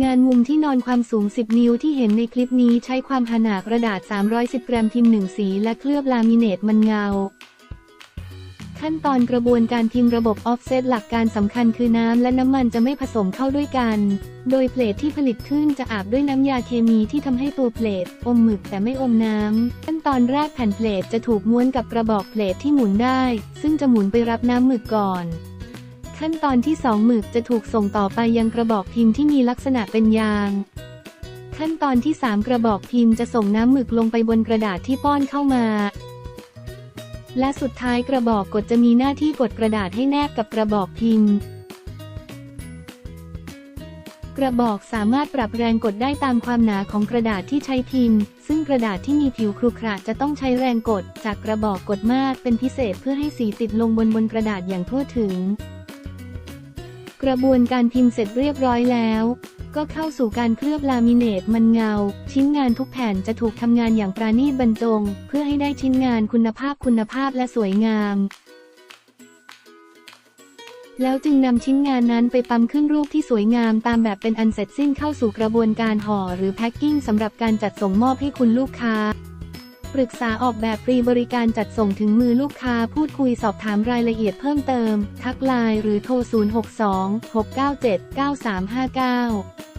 งานมุมที่นอนความสูง 10 นิ้วที่เห็นในคลิปนี้ใช้ความหนากระดาษ 310 กรัมพิมพ์หนึ่งสี และเคลือบลามิเนตมันเงา ขั้นตอนกระบวนการพิมพ์ระบบออฟเซตหลักการสำคัญคือน้ำและน้ำมันจะไม่ผสมเข้าด้วยกัน โดยเพลทที่ผลิตขึ้นจะอาบด้วยน้ำยาเคมีที่ทำให้ตัวเพลทอมหมึกแต่ไม่อมน้ำ ขั้นตอนแรกแผ่นเพลทจะถูกม้วนกับกระบอกเพลทที่หมุนได้ ซึ่งจะหมุนไปรับน้ำหมึกก่อน ขั้นตอนที่ 2 หมึกจะถูกส่งต่อไปยังกระบอกพิมพ์ที่มีลักษณะเป็นยาง ขั้นตอนที่ 3 กระบอกพิมพ์จะส่งน้ำหมึกลงไปบนกระดาษที่ป้อนเข้ามา และสุดท้ายกระบอกกดจะมีหน้าที่กดกระดาษให้แนบกับกระบอกพิมพ์ กระบอกสามารถปรับแรงกดได้ตามความหนาของกระดาษที่ใช้พิมพ์ ซึ่งกระดาษที่มีผิวครุขระจะต้องใช้แรงกด จากกระบอกกดมากเป็นพิเศษเพื่อให้สีติดลงบนบนกระดาษอย่างทั่วถึง กระบวนการพิมพ์เสร็จเรียบร้อยแล้ว ก็เข้าสู่การเคลือบลามิเนตมันเงา ชิ้นงานทุกแผ่นจะถูกทำงานอย่างปราณีตบรรจง เพื่อให้ได้ชิ้นงานคุณภาพคุณภาพและสวยงาม แล้วจึงนำชิ้นงานนั้นไปปั๊มขึ้นรูปที่สวยงามตามแบบเป็นอันเสร็จสิ้นเข้าสู่กระบวนการห่อหรือแพ็คกิ้งสำหรับการจัดส่งมอบให้คุณลูกค้า ปรึกษาออกแบบฟรีบริการจัดส่งถึงมือลูกค้าพูดคุยสอบถามรายละเอียดเพิ่มเติม ทักไลน์หรือโทร 062 697 9359